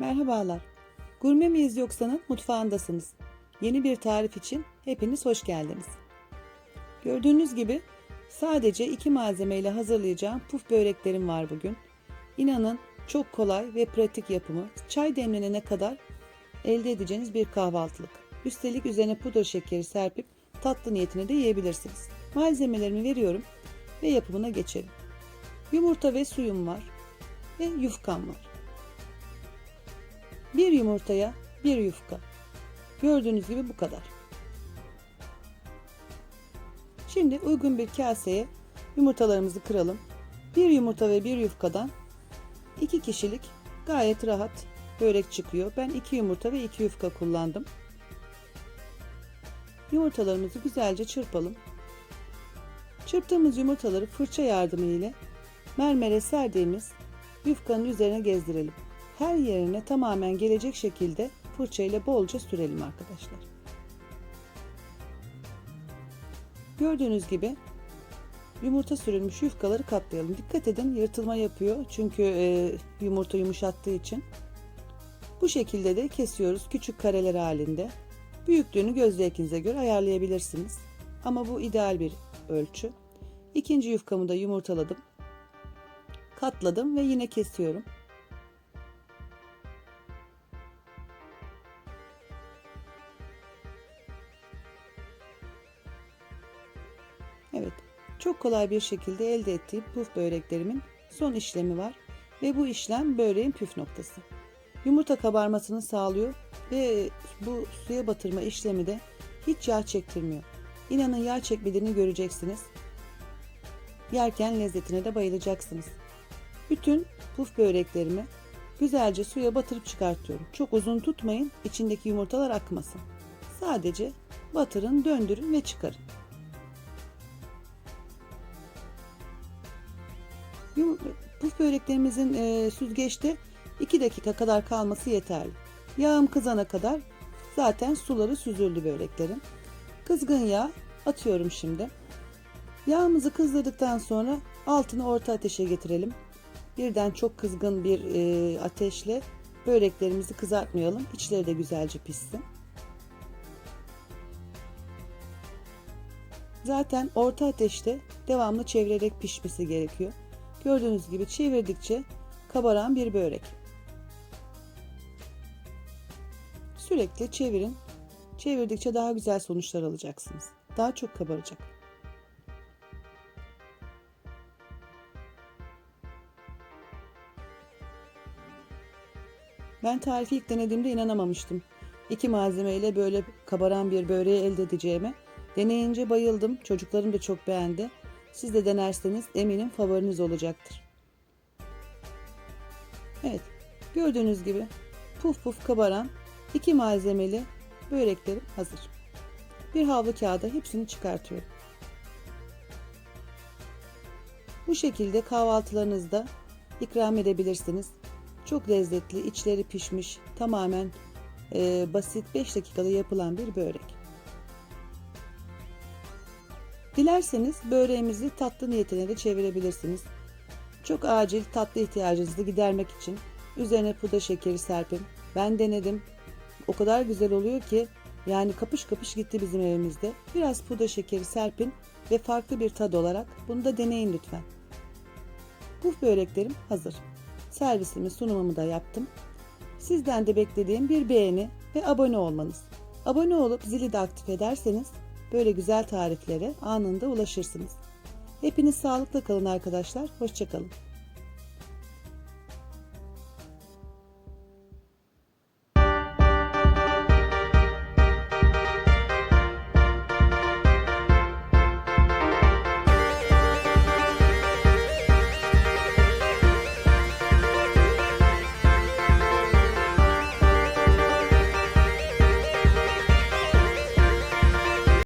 Merhabalar. Gurme miyiz yoksanın mutfağındasınız. Yeni bir tarif için hepiniz hoş geldiniz. Gördüğünüz gibi sadece iki malzemeyle hazırlayacağım puf böreklerim var bugün. İnanın çok kolay ve pratik yapımı. Çay demlenene kadar elde edeceğiniz bir kahvaltılık. Üstelik üzerine pudra şekeri serpip tatlı niyetine de yiyebilirsiniz. Malzemelerimi veriyorum ve yapımına geçelim. Yumurta ve suyum var ve yufkam var. Bir yumurtaya bir yufka. Gördüğünüz gibi bu kadar. Şimdi uygun bir kaseye yumurtalarımızı kıralım. Bir yumurta ve bir yufkadan iki kişilik gayet rahat börek çıkıyor. Ben iki yumurta ve iki yufka kullandım. Yumurtalarımızı güzelce çırpalım. Çırptığımız yumurtaları fırça yardımı ile mermere serdiğimiz yufkanın üzerine gezdirelim. Her yerine tamamen gelecek şekilde fırça ile bolca sürelim arkadaşlar. Gördüğünüz gibi yumurta sürülmüş yufkaları katlayalım. Dikkat edin yırtılma yapıyor çünkü e, yumurta yumuşattığı için. Bu şekilde de kesiyoruz küçük kareler halinde. Büyüklüğünü göz zevkinize göre ayarlayabilirsiniz. Ama bu ideal bir ölçü. İkinci yufkamı da yumurtaladım. Katladım ve yine kesiyorum. Evet, çok kolay bir şekilde elde ettiğim puf böreklerimin son işlemi var ve bu işlem böreğin püf noktası. Yumurta kabarmasını sağlıyor ve bu suya batırma işlemi de hiç yağ çektirmiyor. İnanın yağ çekmediğini göreceksiniz. Yerken lezzetine de bayılacaksınız. Bütün puf böreklerimi güzelce suya batırıp çıkartıyorum. Çok uzun tutmayın, içindeki yumurtalar akmasın. Sadece batırın, döndürün ve çıkarın. Puf böreklerimizin e, süzgeçte 2 dakika kadar kalması yeterli. Yağım kızana kadar zaten suları süzüldü böreklerin. Kızgın yağ atıyorum şimdi. Yağımızı kızdırdıktan sonra altını orta ateşe getirelim. Birden çok kızgın bir e, ateşle böreklerimizi kızartmayalım. İçleri de güzelce pişsin. Zaten orta ateşte devamlı çevirerek pişmesi gerekiyor. Gördüğünüz gibi çevirdikçe kabaran bir börek. Sürekli çevirin. Çevirdikçe daha güzel sonuçlar alacaksınız. Daha çok kabaracak. Ben tarifi ilk denediğimde inanamamıştım. İki malzemeyle böyle kabaran bir böreği elde edeceğime. Deneyince bayıldım. Çocuklarım da çok beğendi. Siz de denerseniz eminim favoriniz olacaktır. Evet, gördüğünüz gibi puf puf kabaran iki malzemeli böreklerim hazır. Bir havlu kağıda hepsini çıkartıyorum. Bu şekilde kahvaltılarınızda ikram edebilirsiniz. Çok lezzetli, içleri pişmiş, tamamen e, basit 5 dakikada yapılan bir börek. Dilerseniz böreğimizi tatlı niyetine de çevirebilirsiniz. Çok acil tatlı ihtiyacınızı gidermek için üzerine pudra şekeri serpin. Ben denedim. O kadar güzel oluyor ki yani kapış kapış gitti bizim evimizde. Biraz pudra şekeri serpin ve farklı bir tad olarak bunu da deneyin lütfen. Puf böreklerim hazır. Servisimi sunumumu da yaptım. Sizden de beklediğim bir beğeni ve abone olmanız. Abone olup zili de aktif ederseniz böyle güzel tariflere anında ulaşırsınız. Hepiniz sağlıkla kalın arkadaşlar. Hoşçakalın.